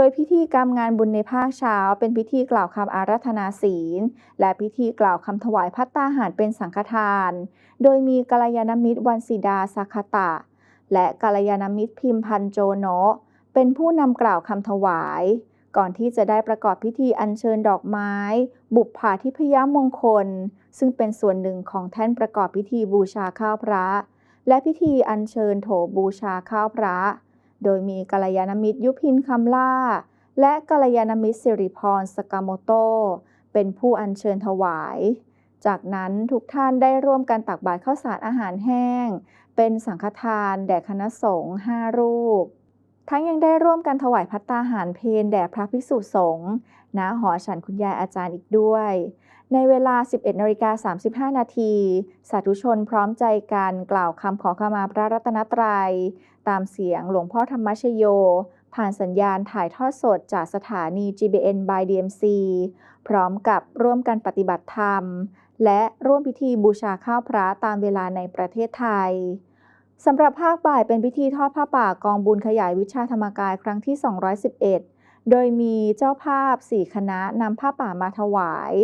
โดยพิธีกรรมงานบุญในภาคเช้า เป็นพิธีกล่าวคำอาราธนาศีล และพิธีกล่าวคำถวายพัตตาหารเป็นสังฆทาน โดยมีกัลยาณมิตรวันศิดาสักตะ และกัลยาณมิตรพิมพันโจโนะเป็นผู้นำกล่าวคำถวาย ก่อนที่จะได้ประกอบพิธีอัญเชิญดอกไม้ บุปผาทิพยมงคล ซึ่งเป็นส่วนหนึ่งของแท่นประกอบพิธีบูชาข้าวพระ และพิธีอัญเชิญโถบูชาข้าวพระ โดยมีกัลยาณมิตรยุพินคำล่า และกัลยาณมิตรสิริพรสกามโต เป็นผู้อัญเชิญถวาย จากนั้นทุกท่านได้ร่วมกันตักบาตรข้าวสารอาหารแห้ง เป็นสังฆทาน แด่คณะสงฆ์ห้ารูป ทั้งยังได้ร่วมกันถวายพัตตาหารเพลแด่พระภิกษุสงฆ์ณหอฉันคุณยายอาจารย์อีกด้วยในเวลา 11นาฬิกา35 นาที สาธุชนพร้อมใจกันกล่าวคำขอขมาพระรัตนตรัย ตามเสียงหลวงพ่อธรรมชโย ผ่านสัญญาณถ่ายทอดสดจากสถานี GBN by DMC พร้อมกับร่วมกันปฏิบัติธรรม และร่วมพิธีบูชาข้าวพระตามเวลาในประเทศไทยสำหรับภาคบ่ายเป็นพิธีทอดผ้าป่ากองบุญขยายวิชาธรรมกายครั้งที่ 211 โดยมีเจ้าภาพ 4 คณะนำผ้าป่ามาถวาย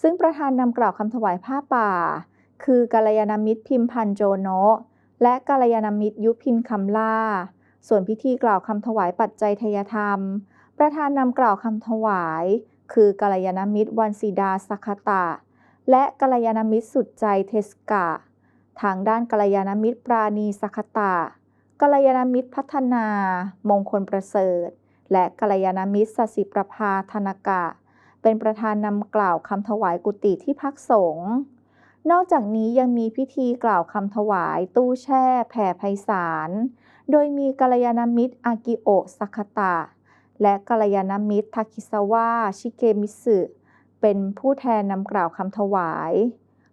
ซึ่งประธานนำกล่าวคำถวายผ้าป่า คือกัลยาณมิตรพิมพันโจโนะ และกัลยาณมิตรยุพินคำล่า ส่วนพิธีกล่าวคำถวายปัจจัยทยธรรม ประธานนำกล่าวคำถวาย คือกัลยาณมิตรวันศิดาสักตะ และกัลยาณมิตรสุดใจเทสกะ ทางด้านกัลยาณมิตรปราณีสักตะกัลยาณมิตรพัฒนา มงคลประเสริฐ และกัลยาณมิตรสสิประภาธนกะ เป็นประธานนำกล่าวคำถวายกุฏิที่พักสงฆ์ นอกจากนี้ยังมีพิธีกล่าวคำถวายตู้แช่แผ่ไพศาล โดยมีกัลยาณมิตรอากิโอะสักคตะ และกัลยาณมิตรทาคิซาวะชิเกมิสึ เป็นผู้แทนนำกล่าวคำถวาย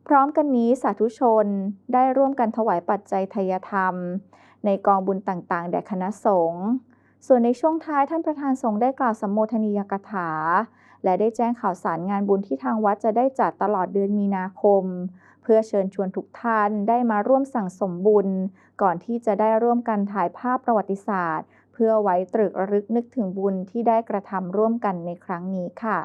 พร้อมกันนี้สาธุชนได้ร่วมกันถวายปัจจัยทยธรรม ในกองบุญต่างๆ แด่คณะสงฆ์ ส่วนในช่วงท้ายท่านประธานสงฆ์ได้กล่าวสัมโมทนียกถา และได้แจ้งข่าวสารงานบุญที่ทางวัดจะได้จัดตลอดเดือนมีนาคม เพื่อเชิญชวนทุกท่านได้มาร่วมสั่งสมบุญ ก่อนที่จะได้ร่วมกันถ่ายภาพประวัติศาสตร์ เพื่อไว้ตรึกระลึกนึกถึงบุญที่ได้กระทำร่วมกันในครั้งนี้ค่ะ